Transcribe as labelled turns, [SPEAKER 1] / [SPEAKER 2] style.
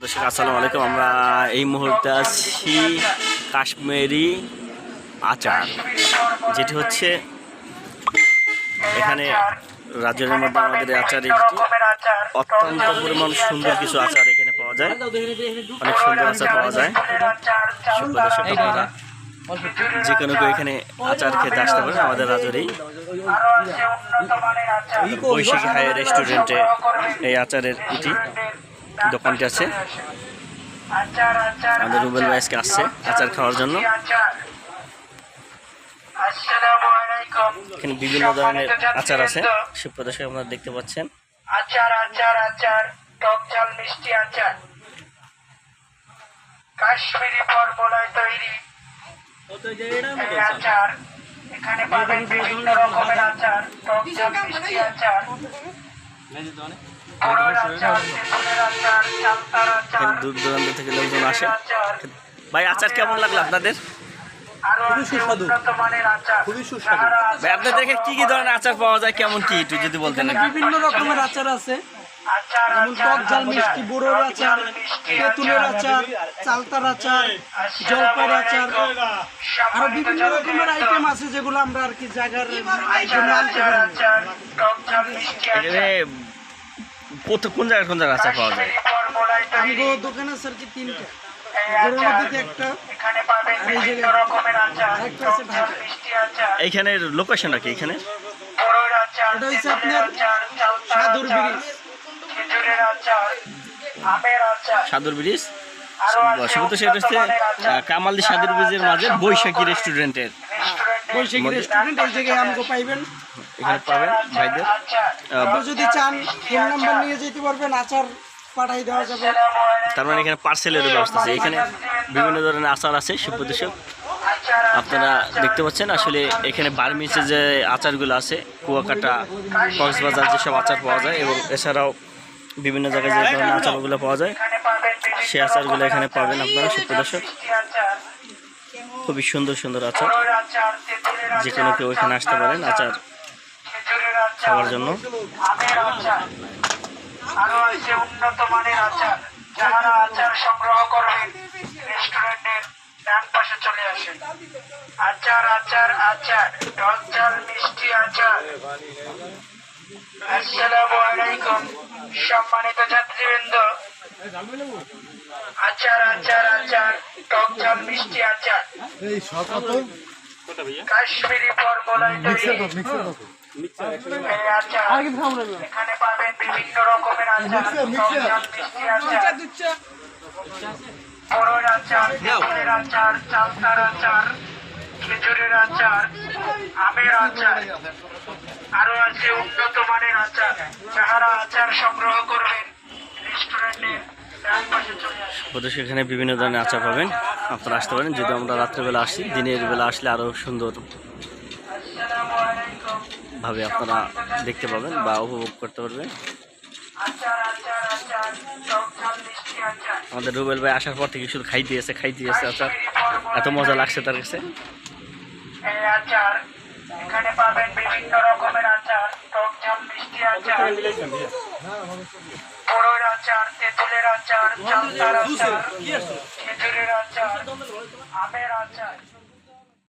[SPEAKER 1] দর্শক, আসসালামু আলাইকুম। আমরা এই মুহূর্তে আছি কাশ্মীরি আচার, যেটি হচ্ছে এখানে রাজ্যের মধ্যে আমাদের আচার একটি অত্যন্ত পরিমাণ সুন্দর কিছু আচার এখানে পাওয়া যায়। অনেক সুন্দর আচার পাওয়া যায়। যে কোনো কেউ এখানে আচার খেতে আসতে পারেন আমাদের রাজরেই বৈশাখী হাই রেস্টুরেন্টে এই আচারের এটি। দোকানটি আছে। আমাদের রুবেল ভাই আজকে আসছে আচার খাওয়ার জন্য। এখানে বিভিন্ন ধরনের আচার আছে। সুপ্রদর্শক আপনারা দেখতে পাচ্ছেন।
[SPEAKER 2] আচার আচার আচার টক ঝাল মিষ্টি আচার। কাশ্মীরি ফলমূলায় তৈরি আচার। এখানে পাবেন বিভিন্ন রকমের আচার টক ঝাল মিষ্টি আচার।
[SPEAKER 1] দূর দূরান্ত থেকে লোকজন আসে। ভাই আচার কেমন লাগল আপনাদের?
[SPEAKER 2] খুবই সুস্বাদু।
[SPEAKER 1] ভাই আপনাদেরকে কি কি ধরনের আচার পাওয়া যায়? কেমন কি একটু যদি বলতেন
[SPEAKER 3] বিভিন্ন রকমের আচার আছে।
[SPEAKER 2] আচার
[SPEAKER 3] যেমন টক ঝাল মিষ্টি বুড়োর আচার তেঁতুলের আচার চালতার আচার জলপাইয়ের আচার। আরও বিভিন্ন রকমের আইটেম আছে যেগুলো আমরা আর কি জায়গার জন্য আনতে পারি।
[SPEAKER 1] কোথা- কোন জায়গায় কোন জায়গায় আচার পাওয়া যায়?
[SPEAKER 3] আমগো দোকান কি তিনটা।
[SPEAKER 2] এখানে
[SPEAKER 1] লোকেশনটা কি সাদুর ব্রিজ শুধু সেটা হচ্ছে কামালদি সাদুর ব্রিজের মাঝে বৈশাখী রেস্টুরেন্টের
[SPEAKER 2] রেস্টুরেন্টে
[SPEAKER 3] বৈশাখী রেস্টুরেন্ট এই জায়গায় আমগো পাইবেন।
[SPEAKER 1] এখানে পাবেন ভাইদের।
[SPEAKER 3] আপনি যদি চান ফোন নাম্বার নিয়ে যেতে পারবেন আচার পাঠাই দেওয়া যাবে।
[SPEAKER 1] তার মানে এখানে পার্সেলের ব্যবস্থা আছে। এখানে বিভিন্ন ধরনের আচার আছে সুপ্রদর্শক
[SPEAKER 2] আচার
[SPEAKER 1] আপনারা দেখতে পাচ্ছেন আসলে এখানে বার্মিসে যে আচারগুলো আছে কুয়াকাটা কক্সবাজার যেসব আচার পাওয়া যায় এবং এছাড়াও বিভিন্ন জায়গায় যে ধরনের আচারগুলো পাওয়া যায়
[SPEAKER 2] এখানে পাবেন বিভিন্ন
[SPEAKER 1] সেই আচারগুলো এখানে পাবেন আপনারা সুপ্রদর্শক খুবই সুন্দর সুন্দর আচার। যে কোনো কেউ এখানে আসতে পারেন আচার। খাওয়ার জন্য।
[SPEAKER 2] আচার আরও আছে উন্নত মানের আচার যারা আচার সংগ্রহ করবেন রেস্টুরেন্টের ডান পাশে চলে আসেন। আচার আচার আচার টক ঝাল মিষ্টি আচার। আসসালামু আলাইকুম সম্মানিত যাত্রীবৃন্দ। আচার আচার আচার টক ঝাল মিষ্টি আচার। কাশ্মীরি তৈরি। এখানে পাবেন বিভিন্ন রকমের আচার। আচার। আচার তেঁতুলের আচার চালতার আচার খেজুরের আচার আমের আচার। আরও আছে উন্নত মানের আচার। যাহারা আচার সংগ্রহ করবেন। রেস্টুরেন্টের ডান পাশে চলে আসুন।
[SPEAKER 1] প্রদর্শক এখানে বিভিন্ন ধরনের আচার পাবেন। আপনারা আসতে পারেন যদি আমরা রাত্রেবেলা আসি দিনের বেলা আসলে আরও সুন্দর ভাবে আপনারা দেখতে পাবেন বা উপভোগ করতে পারবেন।
[SPEAKER 2] আচার আচার আচার টক ঝাল মিষ্টি আচার
[SPEAKER 1] আমাদের রুবেল ভাই আসার পর থেকে শুধু খাই দিয়েছে খাই দিয়েছে আচার এত মজা লাগছে তার কাছে।
[SPEAKER 2] এখানে পাবেন বিভিন্ন রকমের আচার টক ঝাল মিষ্টি আচার। বড়ইর আচার তেঁতুলের আচার চালতার আচার খেজুরের আচার আমের আচার।